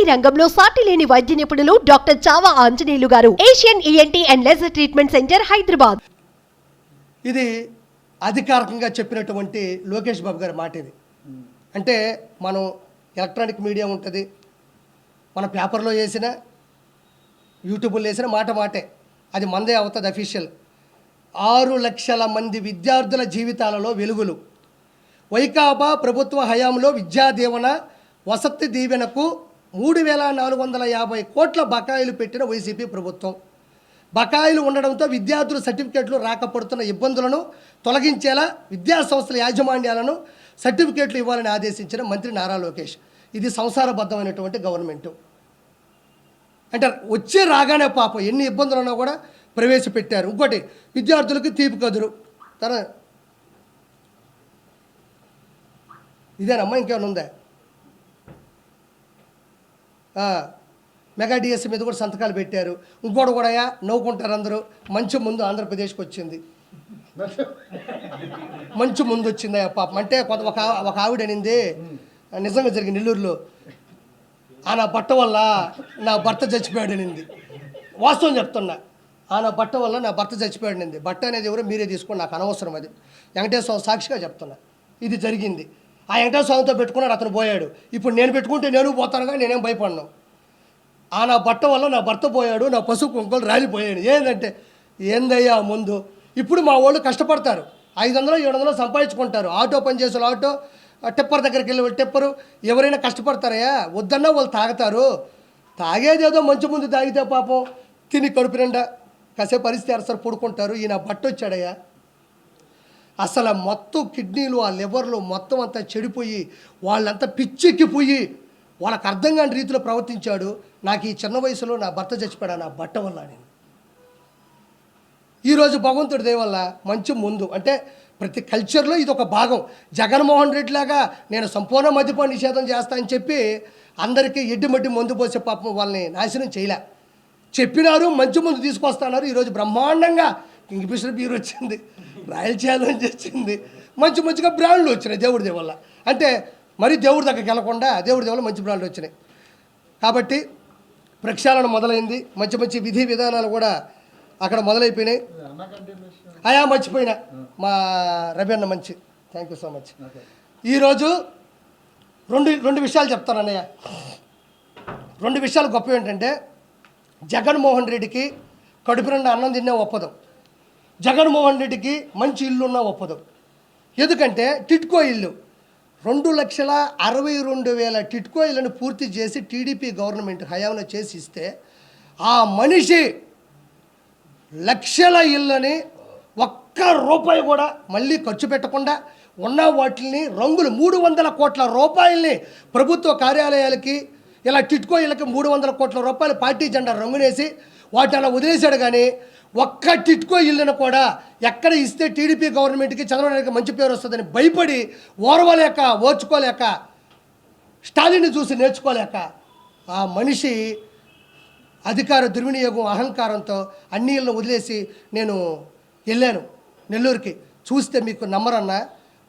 ENT రంగంలో సాటి లేని వైద్య నిపుణులు doctor Chava Anjaneyulu garu. Asian ENT and laser treatment centre Hyderabad. ఇది అధికారికంగా చెప్పినటువంటి లోకేష్ బాబు గారి మాట ఇది. అంటే మనం ఎలక్ట్రానిక్ మీడియా ఉంటుంది. మన పేపర్లో వేసిన యూట్యూబ్లో వేసిన మాట మాటే. అది మందే అవుతుంది అఫీషియల్. ఆరు లక్షల మంది విద్యార్థుల జీవితాలలో వెలుగులు. వైకాపా ప్రభుత్వ హయాంలో విద్యా దీవెన వసతి దీవెనకు మూడు వేల నాలుగు వందల యాభై కోట్ల బకాయిలు పెట్టిన వైసీపీ ప్రభుత్వం. బకాయిలు ఉండడంతో విద్యార్థుల సర్టిఫికేట్లు రాకపడుతున్న ఇబ్బందులను తొలగించేలా విద్యా సంస్థల యాజమాన్యాలను సర్టిఫికేట్లు ఇవ్వాలని ఆదేశించిన మంత్రి నారా లోకేష్. ఇది సంసారబద్ధమైనటువంటి గవర్నమెంటు. అంటే వచ్చే రాగానే పాపం ఎన్ని ఇబ్బందులు ఉన్నా కూడా ప్రవేశపెట్టారు. ఇంకోటి విద్యార్థులకు తీపి కదురు. తన ఇదేనమ్మా ఇంకేమైనా ఉందా? మెగా డిఎస్సి మీద కూడా సంతకాలు పెట్టారు. ఇంకోటి కూడా నవ్వుకుంటారు అందరూ. మంచి ముందు ఆంధ్రప్రదేశ్కి వచ్చింది. మంచి ముందు వచ్చిందా పాపం. అంటే కొంత ఒక ఒక ఆవిడ అనింది నిజంగా జరిగింది నెల్లూరులో. ఆ నా బట్ట వల్ల నా భర్త చచ్చిపోయాడు అనింది. వాస్తవం చెప్తున్నా. ఆ నా బట్ట వల్ల నా భర్త చచ్చిపోయాడు అనింది. బట్ట అనేది ఎవరో మీరే తీసుకోండి నాకు అనవసరం అది. వెంకటేశ్వర సాక్షిగా చెప్తున్నా. ఇది జరిగింది. ఆ వెంకటేశ్వర స్వామితో పెట్టుకున్నాడు అతను పోయాడు. ఇప్పుడు నేను పెట్టుకుంటే నేను పోతానుగా నేనేం భయపడను. ఆ నా బట్ట వల్ల నా భర్త పోయాడు నా పశువు కుంకులు రాలిపోయాడు ఏంటంటే ఏందయ్యా ముందు? ఇప్పుడు మా వాళ్ళు కష్టపడతారు. ఐదు వందలు ఏడు వందలు సంపాదించుకుంటారు. ఆటో పనిచేసే ఆటో ఆ టిప్పర్ దగ్గరికి వెళ్ళి వాళ్ళు టిప్పరు. ఎవరైనా కష్టపడతారయ్యా? వద్దన్నా వాళ్ళు తాగుతారు. తాగేదేదో మంచి ముందు తాగితే పాపం తిని కడుపు నిండా కాసేపు పరిస్థితి అరసరు పడుకుంటారు. ఈయన బట్ట వచ్చాడయ్యా. అసలు మొత్తం కిడ్నీలు ఆ లివర్లు మొత్తం అంతా చెడిపోయి వాళ్ళంతా పిచ్చెక్కిపోయి వాళ్ళకి అర్థం కాని రీతిలో ప్రవర్తించాడు. నాకు ఈ చిన్న వయసులో నా భర్త చచ్చిపోయాడు నా బట్ట వల్ల నేను. ఈరోజు భగవంతుడి దయ వల్ల మంచి ముందు. అంటే ప్రతి కల్చర్లో ఇది ఒక భాగం. జగన్మోహన్ రెడ్డి లాగా నేను సంపూర్ణ మద్యపాన నిషేధం చేస్తా అని చెప్పి అందరికీ ఎడ్డిమడ్డి మందు పోసే పాపం వాళ్ళని నాశనం చేయలే. చెప్పినారు మంచి ముందు తీసుకొస్తున్నారు ఈరోజు బ్రహ్మాండంగా కింగ్ఫిషర్ బీర్ వచ్చింది రాయల్ ఛాలెంజ్ వచ్చింది. మంచి మంచిగా బ్రాండ్లు వచ్చినాయి దేవుడి దయ వల్ల. అంటే మరి దేవుడి దగ్గరికి వెళ్ళకుండా దేవుడి వల్ల మంచి బ్రాండ్లు వచ్చినాయి. కాబట్టి ప్రక్షాళన మొదలైంది. మంచి మంచి విధి విధానాలు కూడా అక్కడ మొదలైపోయినాయి. అయా మర్చిపోయినా. మా రవి అన్న మంచి. థ్యాంక్ యూ సో మచ్ ఈరోజు రెండు రెండు విషయాలు చెప్తాను అన్నయ్య. రెండు విషయాలు గొప్ప ఏంటంటే జగన్మోహన్ రెడ్డికి కడుపు నిండా అన్నం తిన్నా ఒప్పదు. జగన్మోహన్ రెడ్డికి మంచి ఇల్లున్నా ఒప్పదు. ఎందుకంటే టిట్కో ఇల్లు రెండు లక్షల అరవై రెండు వేల టిట్కో ఇళ్ళను పూర్తి చేసి టీడీపీ గవర్నమెంట్ హయాంలో చేసి ఇస్తే ఆ మనిషి లక్షల ఇళ్ళని ఒక్క రూపాయి కూడా మళ్ళీ ఖర్చు పెట్టకుండా ఉన్న వాటిని రంగులు మూడు వందల కోట్ల రూపాయల్ని ప్రభుత్వ కార్యాలయాలకి ఇలా టిట్కో ఇళ్ళకి మూడు వందల కోట్ల రూపాయలు పార్టీ జెండా రంగునేసి వాటి అలా వదిలేశాడు కానీ ఒక్క టిట్కో ఇల్లును కూడా ఎక్కడ ఇస్తే టీడీపీ గవర్నమెంట్కి చంద్రబాబు నాయుడుకి మంచి పేరు వస్తుందని భయపడి ఓర్వలేక ఓర్చుకోలేక స్టాలిన్ని చూసి నేర్చుకోలేక ఆ మనిషి అధికార దుర్వినియోగం అహంకారంతో అన్ని ఇళ్ళను వదిలేసి నేను వెళ్ళాను నెల్లూరుకి. చూస్తే మీకు నమ్మరన్న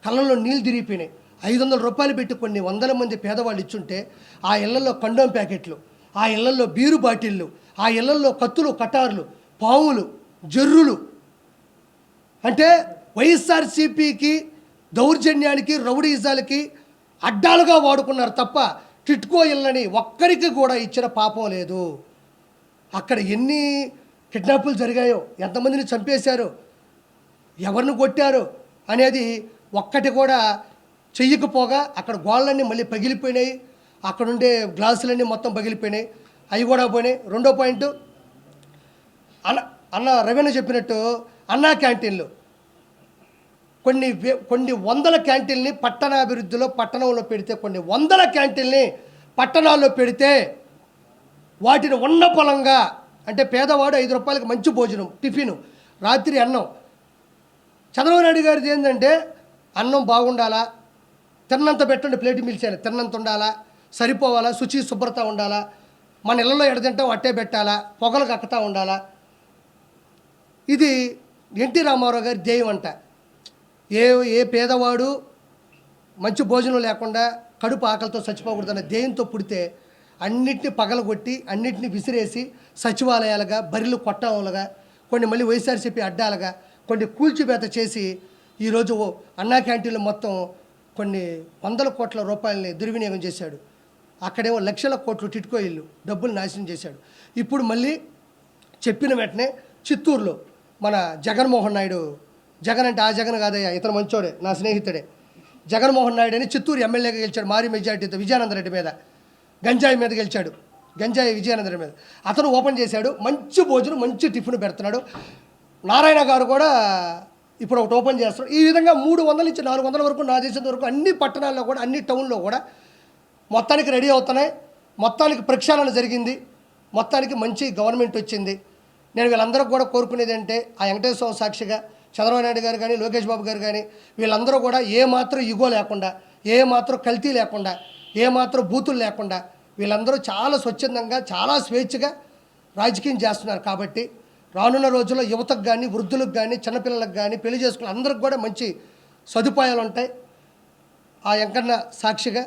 కళ్ళల్లో నీళ్ళు తిరిగిపోయినాయి. ఐదు వందల రూపాయలు పెట్టి కొన్ని వందల మంది పేదవాళ్ళు ఇచ్చుంటే ఆ ఇళ్ళలో కండోమ్ ప్యాకెట్లు ఆ ఇళ్ళలో బీరు బాటిళ్ళు ఆ ఆ ఇళ్ళలో కత్తులు కటార్లు పావులు జర్రులు. అంటే వైఎస్ఆర్సీపీకి దౌర్జన్యానికి రౌడీజాలకి అడ్డాలుగా వాడుకున్నారు తప్ప టిట్కో ఇళ్ళని ఒక్కరికి కూడా ఇచ్చిన పాపం లేదు. అక్కడ ఎన్ని కిడ్నాపులు జరిగాయో ఎంతమందిని చంపేశారో ఎవరిని కొట్టారు అనేది ఒక్కటి కూడా చెయ్యకపోగా అక్కడ గోళ్ళన్నీ మళ్ళీ పగిలిపోయినాయి. అక్కడుండే గ్లాసులన్నీ మొత్తం పగిలిపోయినాయి. అవి కూడా పోయినాయి. రెండో పాయింట్ అన్న అన్న రవీణ చెప్పినట్టు అన్నా క్యాంటీన్లు. కొన్ని కొన్ని వందల క్యాంటీన్ని పట్టణాభివృద్ధిలో పట్టణంలో పెడితే కొన్ని వందల క్యాంటీన్ని పట్టణాల్లో పెడితే వాటిని ఉన్న పొలంగా అంటే పేదవాడు ఐదు రూపాయలకి మంచి భోజనం టిఫిన్ రాత్రి అన్నం. చంద్రబాబు నాయుడు గారిది ఏంటంటే అన్నం బాగుండాలా? తిన్నంత పెట్టండి ప్లేట్ మిల్చాలి తిన్నంత ఉండాలా? సరిపోవాలా? శుచి శుభ్రత ఉండాలా? మన ఇళ్ళలో ఎడ అట్టే పెట్టాలా? పొగలు కక్కుతూ ఉండాలా? ఇది ఎన్టీ రామారావు గారి ధ్యేయం అంట. ఏ ఏ పేదవాడు మంచి భోజనం లేకుండా కడుపు ఆకలితో చచ్చిపోకూడదన్న ధ్యేయంతో పుడితే అన్నిటిని పగలగొట్టి అన్నిటిని విసిరేసి సచివాలయాలుగా బరిలు కొట్టాలుగా కొన్ని మళ్ళీ వైఎస్ఆర్సీపీ అడ్డాలుగా కొన్ని కూల్చిపేత చేసి ఈరోజు అన్నా క్యాంటీన్లు మొత్తం కొన్ని వందల కోట్ల రూపాయలని దుర్వినియోగం చేశాడు. అక్కడేమో లక్షల కోట్లు టిట్కో ఇల్లు డబ్బులు నాశనం చేశాడు. ఇప్పుడు మళ్ళీ చెప్పిన వెంటనే చిత్తూరులో మన జగన్మోహన్ నాయుడు జగన్ అంటే ఆ జగన్ కాదయ్యా ఇతను మంచోడే నా స్నేహితుడే. జగన్మోహన్ నాయుడు అని చిత్తూరు ఎమ్మెల్యేగా గెలిచాడు మారి మెజార్టీతో విజయానందరెడ్డి మీద. గంజాయి మీద గెలిచాడు. గంజాయి విజయానందరెడ్డి మీద. అతను ఓపెన్ చేశాడు మంచి భోజనం మంచి టిఫిన్ పెడుతున్నాడు. నారాయణ గారు కూడా ఇప్పుడు ఒకటి ఓపెన్ చేస్తారు ఈ విధంగా మూడు వందల నుంచి నాలుగు వందల వరకు నా దేశం వరకు అన్ని పట్టణాల్లో కూడా అన్ని టౌన్లో కూడా మొత్తానికి రెడీ అవుతున్నాయి. మొత్తానికి ప్రక్షాళన జరిగింది. మొత్తానికి మంచి గవర్నమెంట్ వచ్చింది. నేను వీళ్ళందరూ కూడా కోరుకునేది అంటే ఆ వెంకటేశ్వర సాక్షిగా చంద్రబాబు నాయుడు గారు కానీ లోకేష్ బాబు గారు కానీ వీళ్ళందరూ కూడా ఏ మాత్రం ఇగో లేకుండా ఏ మాత్రం కల్తీ లేకుండా ఏ మాత్రం బూతులు లేకుండా వీళ్ళందరూ చాలా స్వచ్ఛందంగా చాలా స్వేచ్ఛగా రాజకీయం చేస్తున్నారు. కాబట్టి రానున్న రోజుల్లో యువతకు కానీ వృద్ధులకు కానీ చిన్నపిల్లలకు కానీ పెళ్ళి చేసుకున్న అందరికి కూడా మంచి సదుపాయాలు ఉంటాయి. ఆ వెంకన్న సాక్షిగా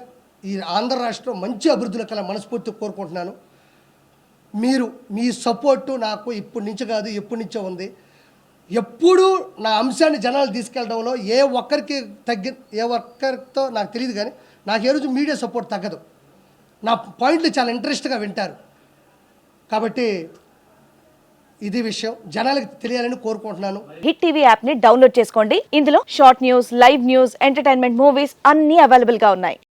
ఈ ఆంధ్ర రాష్ట్రం మంచి అభివృద్ధిలో కల మనస్ఫూర్తి కోరుకుంటున్నాను. మీరు మీ సపోర్టు నాకు ఇప్పటి నుంచి కాదు ఎప్పటి నుంచో ఉంది. ఎప్పుడూ నా అంశాన్ని జనాలు తీసుకెళ్ళడంలో ఏ ఒక్కరికి తగ్గి ఏ ఒక్కరితో నాకు తెలియదు కానీ నాకు ఏ రోజు మీడియా సపోర్ట్ తగ్గదు. నా పాయింట్లు చాలా ఇంట్రెస్ట్గా వింటారు. కాబట్టి ఇది విషయం జనాలకు తెలియాలని కోరుకుంటున్నాను. హిట్ టీవీ యాప్ని డౌన్లోడ్ చేసుకోండి. ఇందులో short news live news entertainment movies అన్ని అవైలబుల్గా ఉన్నాయి.